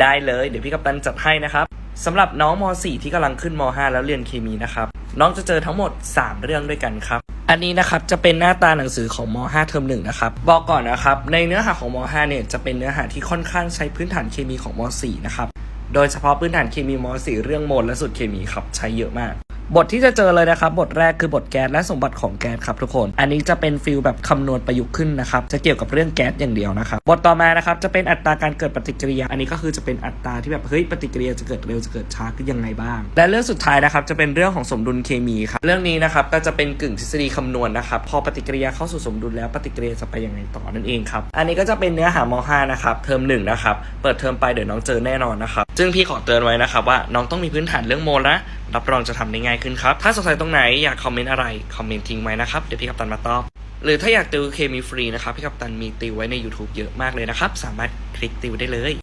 ได้เลย เดี๋ยวพี่กัปตันจัดให้นะครับสำหรับน้องม .4 ที่กำลังขึ้นม .5 แล้วเรียนเคมีนะครับ น้องจะเจอทั้งหมด 3 เรื่องด้วยกันครับ อันนี้นะครับจะเป็นหน้าตาหนังสือของม .5 เทอมหนึ่งนะครับบอกก่อนนะครับ ในเนื้อหาของม .5 เนี่ยจะเป็นเนื้อหาที่ค่อนข้างใช้พื้นฐานเคมีของม .4 นะครับโดยเฉพาะพื้นฐานเคมีม .4 เรื่องโมลและสูตรเคมีครับใช้เยอะมาก บทที่จะเจอเลยนะครับ บทแรกคือบทแก๊สและสมบัติของแก๊สครับทุกคน อันนี้จะเป็นฟิลแบบคำนวณประยุกต์ขึ้นนะครับจะเกี่ยวกับเรื่องแก๊สอย่างเดียวนะครับบทต่อมานะครับจะเป็นอัตราการเกิดปฏิกิริยา อันนี้ก็คือจะเป็นอัตราที่แบบเฮ้ยปฏิกิริยาจะเกิดเร็วจะเกิดช้าคือยังไงบ้าง และเรื่องสุดท้ายนะครับจะเป็นเรื่องของสมดุลเคมีครับเรื่องนี้นะครับก็จะเป็นกึ่งทฤษฎีคำนวณนะครับพอปฏิกิริยาเข้าสู่สมดุลแล้วปฏิกิริยาจะไปยังไงต่อนั่นเองครับอันนี้ก็จะเป็นเนื้อหาม .5 นะครับเทอมหนึ่งนะครับเปิดเทอมไปเดี๋ยวน้องเจอแน่นอนนะครับซึ่งพี่ขอเตือนไว้นะครับว่าน้องต้องมีพื้นฐานเรื่องโมลนะรับรองจะทำได้ง่ายขึ้นครับ ถ้าสงสัยตรงไหนอยากคอมเมนต์อะไร คอมเมนต์ทิ้งไว้นะครับ เดี๋ยวพี่กัปตันมาตอบ หรือถ้าอยากติวเคมีฟรีนะครับ พี่กัปตันมีติวไว้ใน YouTube เยอะมากเลยนะครับ สามารถคลิกติวได้เลย